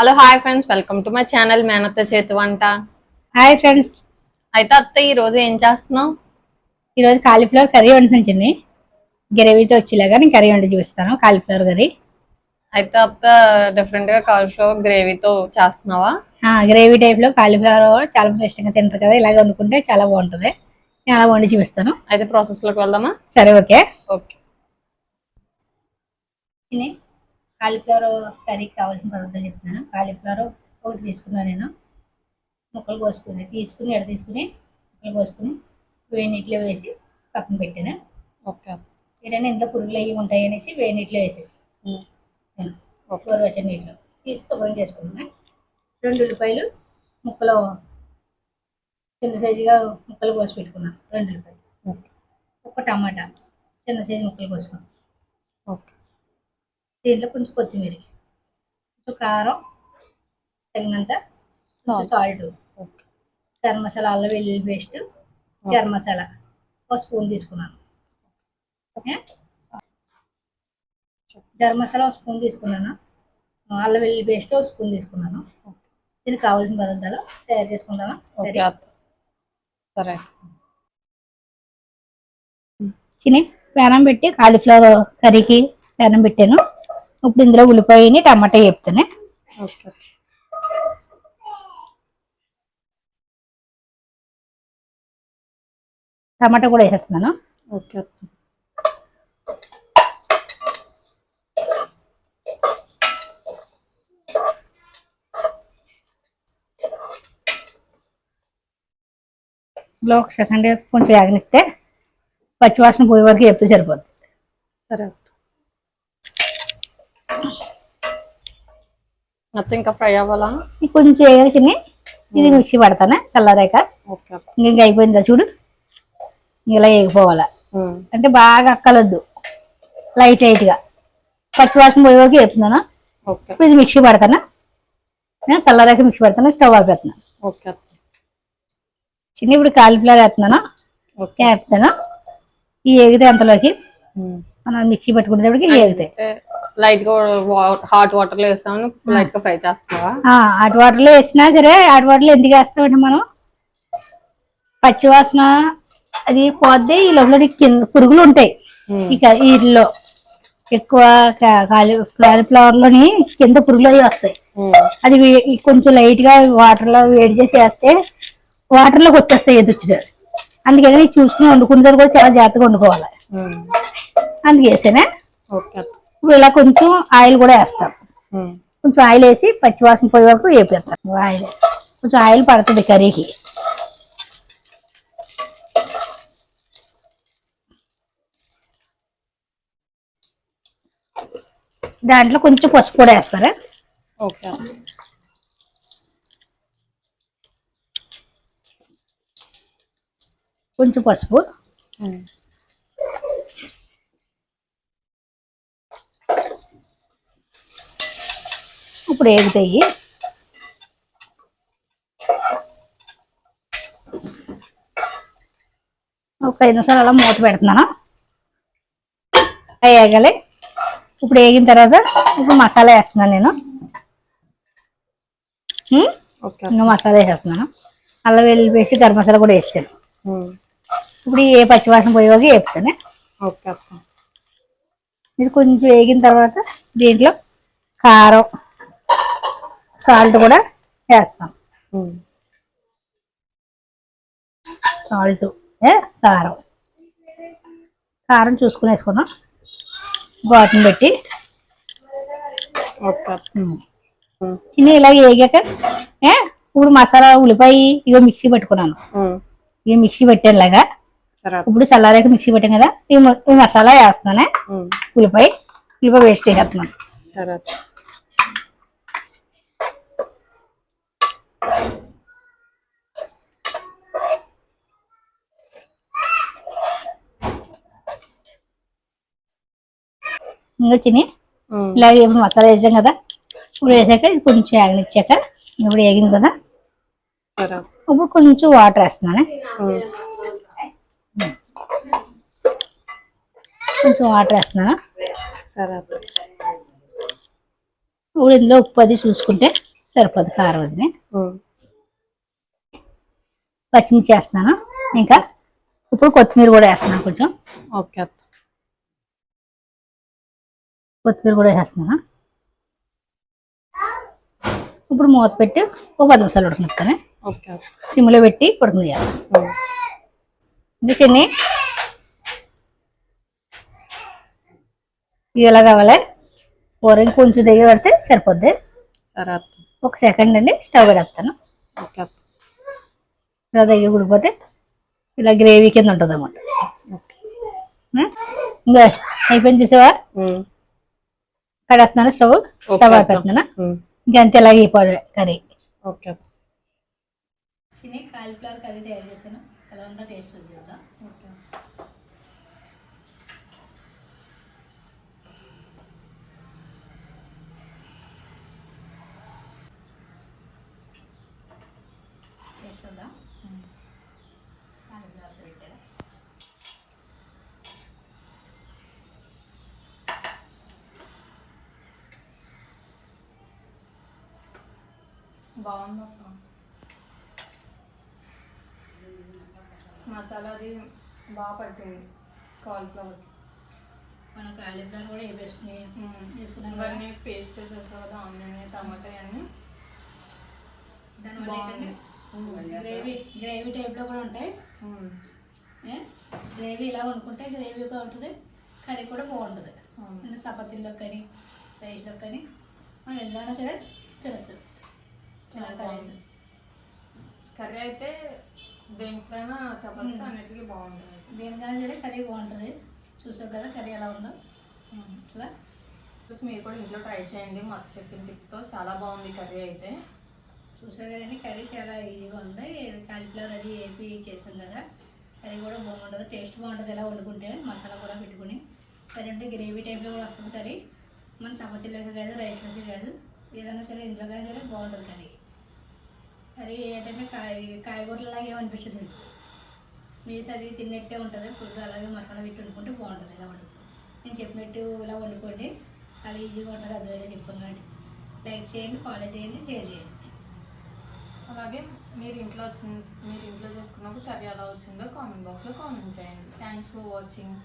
Hello hi friends. Welcome to my channel. మేనత్త చేతి వంట. Hi friends. అయితే అత్త ఈ రోజు ఏం చేస్తున్నావు? ఈరోజు కాలీఫ్లవర్ కర్రీ వండుతుంది గ్రేవీతో వచ్చేలాగా నేను కర్రీ వండి చూపిస్తాను కాలీఫ్లవర్ కర్రీ. అయితే అత్త డిఫరెంట్గా కాలిఫ్లవర్ గ్రేవీతో చేస్తున్నావా? గ్రేవీ టైప్లో కాలీఫ్లవర్ చాలా మంది ఇష్టంగా తింటారు కదా ఇలాగ వండుకుంటే చాలా బాగుంటుంది. నేను అలా వండి చూపిస్తాను. అయితే ప్రాసెస్లోకి వెళ్దామా? సరే ఓకే. ఓకే. కాలీఫ్లవర్ కర్రీకి కావాల్సిన పదార్థాలు చెప్తున్నాను. కాలీఫ్లవర్ ఒకటి తీసుకున్నాను నేను. ముక్కలు కోసుకుని తీసుకుని ఎడ తీసుకుని ముక్కలు కోసుకుని వేడి నీటిలో వేసి పక్కన పెట్టాను. ఓకే. ఏంటంటే ఇంట్లో పురుగులు అయ్యి ఉంటాయి అనేసి వేడి నీటిలో వేసేది నేను గోరువెచ్చని నీటిలో. తీసి శుభ్రం చేసుకున్నాను రెండు ఉల్లిపాయలు ముక్కలు చిన్న సైజుగా ముక్కలు కోసి పెట్టుకున్నాను రెండు ఉల్లిపాయలు. ఓకే. ఒక టమాటా చిన్న సైజు ముక్కలు కోసుకున్నాను ఓకే. దీంట్లో కొంచెం కొత్తిమీర. కొంచెం కారం తగినంత సాల్ట్. గరం మసాలా అల్లం వెల్లుల్లి పేస్ట్ గరం మసాలా. ఒక స్పూన్ తీసుకున్నాను. ఓకే? గరం మసాలా ఒక స్పూన్ తీసుకున్నాను. అల్లం వెల్లుల్లి పేస్ట్ ఒక స్పూన్ తీసుకున్నాను. దీనికి కావాల్సిన పదార్థాలు తయారు చేసుకుందామా? సరే. చిని పేనం పెట్టి కాలీఫ్లవర్ కర్రీకి పేనం పెట్టాను. ఇప్పుడు ఇందులో ఉల్లిపాయని టమాటా చెప్తాను టమాటా కూడా వేసేస్తున్నాను. ఓకే ఇందులో ఒక సెకండ్ కొంచెం వేగనిస్తే పచ్చివాసన పోయే వరకు ఎప్పుడు సరిపోతుంది సరే అత్త ఇంకా ఫ్రై అవ్వాలా? కొంచెం వేసి ఇది మిక్సీ పడతాను? చల్లారాక. ఇంక అయిపోయిందా చూడు? ఇలా వేగిపోవాలా. అంటే బాగా అక్కలొద్దు. లైట్ లైట్గా పచ్చివాసన పోయే వరకు వేపుతున్నాను? ఇప్పుడు ఇది మిక్సీ పడతాను? నేను చల్లారాక మిక్సీ పడతాను? స్టవ్ అత్త చిన్న ఇప్పుడు కాలీఫ్లవర్ వేస్తున్నాను? ఓకే. వేపుతాను? ఈ ఎగితే అంతలోకి మనం మిక్సీ పెట్టుకునేటప్పటికి ఎగుతాయి లైట్గా హాట్ వాటర్లో వేస్తాను లైట్గా ఫ్రై చేస్తావా అటు వాటర్లో వేసినా సరే అటు వాటర్లో ఎందుకు వేస్తామంటే మనం? పచ్చివాసన అది పోద్ది ఈ లోపల కింద పురుగులు ఉంటాయి. ఇక వీటిలో ఎక్కువ కాలి కాలీఫ్లవర్లోని కింద పురుగులు అవి వస్తాయి. అది కొంచెం లైట్గా వాటర్లో వేడి చేసి వేస్తే వాటర్లోకి వచ్చేస్తాయి ఎదురు అందుకని చూసుకుని వండుకునే కూడా చాలా జాగ్రత్తగా వండుకోవాలి. అందుకే వేసానే? ఓకే ఇప్పుడు ఇలా కొంచెం ఆయిల్ కూడా వేస్తాం. కొంచెం ఆయిల్ వేసి పచ్చివాసన పోయే వరకు వేపేస్తాం ఆయిల్. కొంచెం ఆయిల్ పడుతుంది కర్రీకి. దాంట్లో కొంచెం పసుపు కూడా వేస్తారా? ఓకే. కొంచెం పసుపు. ఇప్పుడు ఏగుతాయి. ఒక ఐదు నిమిషాలు అలా మూత పెడుతున్నాను. అవి వేగాలి ఇప్పుడు వేగిన తర్వాత ఇప్పుడు మసాలా వేస్తున్నాను నేను. ఇంకా మసాలా వేసేస్తున్నాను. అల్లం వెల్లుల్లి పేస్ట్ గరం మసాలా కూడా వేసాను. ఇప్పుడు ఏ పచ్చివాసన పోయేవాకి వేపుతాను. ఓకే ఇది కొంచెం వేగిన తర్వాత దీంట్లో కారం సాల్ట్ కూడా వేస్తాం. సాల్ట్ కారం. కారం చూసుకుని వేసుకున్నాం బాటిని పెట్టి. చిన్న ఇలా వేగాక ఏ ఇప్పుడు మసాలా ఉల్లిపాయ ఇగో మిక్సీ పెట్టుకున్నాను. ఇవి మిక్సీ పెట్టేలాగా. ఇప్పుడు చల్లారాక మిక్సీ పెట్టాం కదా ఈ మసాలా వేస్తున్నానే. ఉల్లిపాయ ఉల్లిపాయ వేస్ట్ చేసేస్తున్నాను. ఇంకా చిన్ని. ఇలా ఇప్పుడు మసాలా వేసాం కదా. ఇప్పుడు వేసాక ఇది కొంచెం వేగనిచ్చాక ఇప్పుడు వేగింది కదా. ఇప్పుడు కొంచెం వాటర్ వేస్తున్నాను. కొంచెం వాటర్ వేస్తున్నాను. ఇప్పుడు ఇందులో ఉప్పు అది చూసుకుంటే సరిపోదు కారం ఉమ్. పచ్చిమిర్చి వేస్తున్నాను. ఇంకా ఇప్పుడు కొత్తిమీర కూడా వేస్తున్నాను కొంచెం. ఓకే కొత్తిమీర కూడా వేస్తున్నాను. ఇప్పుడు మూత పెట్టి ఒక పది నిమిషాలు ఉడకనిస్తాను. సిమ్లో పెట్టి ఉడకనియాలి ఉమ్. ఇది ఎలా కావాలి? కూర ఇంకొంచెం దగ్గర పడితే సరిపోద్ది. సరే ఒక సెకండ్ అండి స్టవ్ పెడతాను ఇలా దగ్గర ఉడిపోతే ఇలా గ్రేవీ కింద ఉంటుంది అన్నమాట ఓకే ఇంకా అయిపోయింది చూసావా. కడేస్తున్నాను స్టవ్ స్టవ్ ఉమ్. ఇంకా అంతే ఇలాగే అయిపోవాలి కర్రీ. ఓకే కాలీఫ్లవర్ కర్రీ తయారు చేశాను. ఎలా ఉందో టేస్ట్ చూద్దాం. టేస్ట్ చూద్దాం కాలీఫ్లవర్ పెట్టాను బాగుంది అక్క? మసాలా అది బాగా పట్టింది కాలీఫ్లవర్ మనం కాలీఫ్లవర్ కూడా వేసుకుని వేసుకున్నాం ఇవన్నీ పేస్ట్ చేసేసావు కదా ఆనియన్ టమాటా అన్ని. దానివల్ల గ్రేవీ గ్రేవీ టైప్లో కూడా ఉంటాయి. ఏ? గ్రేవీ ఇలా వండుకుంటే గ్రేవీగా ఉంటుంది కర్రీ కూడా బాగుంటుంది. నేను చపాతీల్లో కానీ రైస్లో కానీ మనం ఎంతైనా సరే తినచ్చు. కర్రీ అయితే దేనికైనా చపాతీ అన్నిటికీ బాగుంటుంది. దేనికైనా సరే కర్రీ బాగుంటుంది. చూసావు కదా కర్రీ ఎలా ఉందో? అసలు? మీరు కూడా ఇంట్లో ట్రై చేయండి. మాకు చెప్పిన టిప్తో చాలా బాగుంది కర్రీ అయితే. చూసారు కదండి కర్రీ చాలా ఈజీగా ఉంది. కాలీఫ్లవర్ అది వేపి చేసాం కదా. కర్రీ కూడా బాగుంటుంది టేస్ట్ బాగుంటుంది ఎలా వండుకుంటే మసాలా కూడా పెట్టుకుని. కర్రీ అంటే గ్రేవీ టైప్లో కూడా వస్తుంది కర్రీ. మన చపాతీలోకి కాదు రైస్లోకి కాదు. ఏదైనా సరే ఇంట్లో కానీ సరే బాగుంటుంది కర్రీ. కర్రీ ఏంటంటే కాయ కాయగూరలాగా ఏమనిపించదు మీకు. మీస్ అది తిన్నట్టే ఉంటుంది ఫుడ్ అలాగే మసాలా పెట్టి వండుకుంటే బాగుంటుంది ఇలా వండుకుంటే. నేను చెప్పినట్టు ఇలా వండుకోండి. అలా ఈజీగా ఉంటుంది అదే చెప్పాం కాబట్టి లైక్ చేయండి ఫాలో చేయండి షేర్ చేయండి. అలాగే మీరు ఇంట్లో వచ్చిన మీరు ఇంట్లో చేసుకున్నప్పుడు కర్రీ ఎలా వచ్చిందో కామెంట్ బాక్స్లో కామెంట్ చేయండి. Thanks for watching